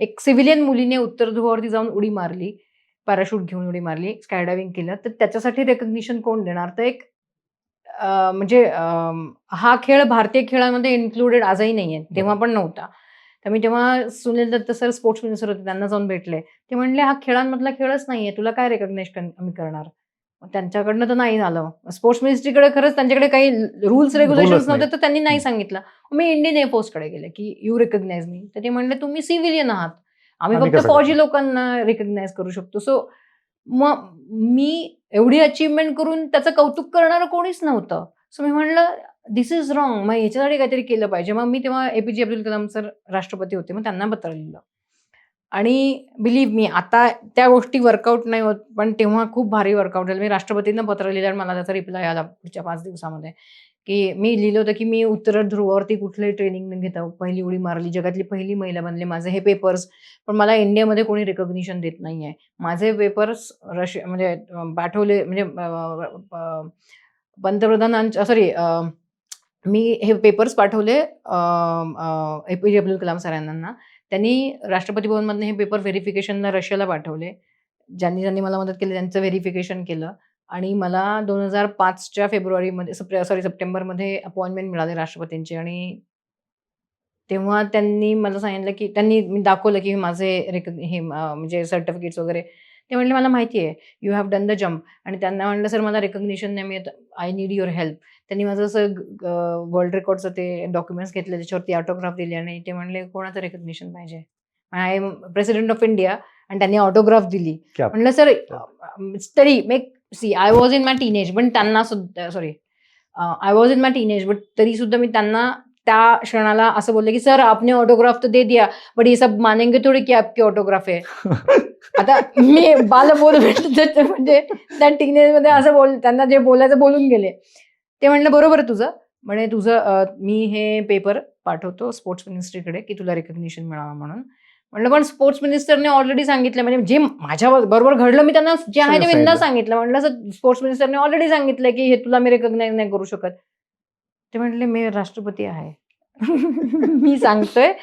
एक सिव्हिलियन मुलीने उत्तर ध्रुवावरती जाऊन उडी मारली पॅराशूट घेऊन उडी मारली स्काय डायव्हिंग केलं. तर त्याच्यासाठी रेकग्निशन कोण देणार? तर एक म्हणजे हा खेळ भारतीय खेळामध्ये इन्क्लुडेड आजही नाहीये. तेव्हा पण नव्हता. तर मी तेव्हा Sunil Dutt sir sports minister होते त्यांना जाऊन भेटले. ते म्हणले हा खेळांमधला खेळच नाहीये. तुला काय रेकग्नाइज आम्ही करणार? त्यांच्याकडनं तर नाही झालं. स्पोर्ट्स मिनिस्ट्रीकडे खरंच त्यांच्याकडे काही रूल्स रेग्युलेशन नाही. नव्हते तर त्यांनी नाही. सांगितलं. मी इंडियन एअरफोर्सकडे गेले की यू रेकग्नाइज मी. तर ते म्हणले तुम्ही सिव्हिलियन आहात. आम्ही फक्त फौजी? लोकांना रेकग्नाइज करू शकतो. सो मग मी एवढी अचीवमेंट करून त्याचं कौतुक करणारं कोणीच नव्हतं. सो मी म्हणलं दिस इज रॉंग मग याच्यासाठी काहीतरी केलं पाहिजे. मग मी तेव्हा एपीजे अब्दुल कलाम सर राष्ट्रपती होते. मग त्यांना पत्र लिहिलं. आणि बिलीव्ह मी आता त्या गोष्टी वर्कआउट नाही होत पण तेव्हा खूप भारी वर्कआउट झालं. मी राष्ट्रपतींना पत्र लिहिलं आणि मला त्याचा रिप्लाय आला पुढच्या पाच दिवसामध्ये की मी लिहिलं होतं की मी उत्तर ध्रुवावरती कुठलंही ट्रेनिंग न घेता पहिली उडी मारली जगातली पहिली महिला बनले माझे हे पेपर्स पण मला इंडियामध्ये कोणी रिकग्निशन देत नाही आहे माझे पेपर्स रशिया म्हणजे पाठवले म्हणजे पंतप्रधानांच्या सॉरी मी हे पेपर्स पाठवले ए पी जे अब्दुल कलाम सरांना. त्यांनी राष्ट्रपती भवनमधनं हे पेपर व्हेरिफिकेशनला रशियाला पाठवले. ज्यांनी ज्यांनी मला मदत केली त्यांचं व्हेरिफिकेशन केलं. आणि मला दोन हजार पाचच्या फेब्रुवारीमध्ये सॉरी सप्टेंबरमध्ये अपॉइंटमेंट मिळाले राष्ट्रपतींची. आणि तेव्हा त्यांनी मला सांगितलं की त्यांनी मी दाखवलं की माझे रेक हे म्हणजे सर्टिफिकेट्स वगैरे ते म्हणले मला माहिती आहे. You have done the jump आणि त्यांना म्हणलं सर मला रेकग्निशन नाही मिळत. आय नीड युअर हेल्प त्यांनी माझं असं वर्ल्ड रेकॉर्डचं ते डॉक्युमेंट्स घेतले त्याच्यावरती ऑटोग्राफ दिली आणि ते म्हणले कोणाचं रेकग्निशन पाहिजे? I am president of India आणि त्यांनी ऑटोग्राफ दिली. म्हणलं सर तरी make see I was in my teenage पण त्यांना सुद्धा sorry I was in my teenage but तरी सुद्धा मी त्यांना त्या क्षणाला असं बोलले की सर आपने ऑटोग्राफ तो दे दिया बट ये सब मानेंगे थोड़ी की आपकी ऑटोग्राफ है आता मी बाल बोल भेटलं म्हणजे त्या टीनेजमध्ये असं बोल त्यांना जे बोलायचं बोलून गेले. ते म्हणलं बरोबर आहे तुझं. म्हणे तुझं मी हे पेपर पाठवतो स्पोर्ट्स मिनिस्ट्रीकडे की तुला रेकग्निशन मिळावं म्हणून. म्हणलं पण स्पोर्ट्स मिनिस्टरने ऑलरेडी सांगितलं. म्हणजे जे माझ्या बरोबर घडलं मी त्यांना जे आहे ते बिंदा सांगितलं. म्हणलं स्पोर्ट्स मिनिस्टरने ऑलरेडी सांगितलं की हे तुला मी रेकग्नाइज नाही करू शकत. ते म्हटले मी राष्ट्रपती आहे. मी सांगतोय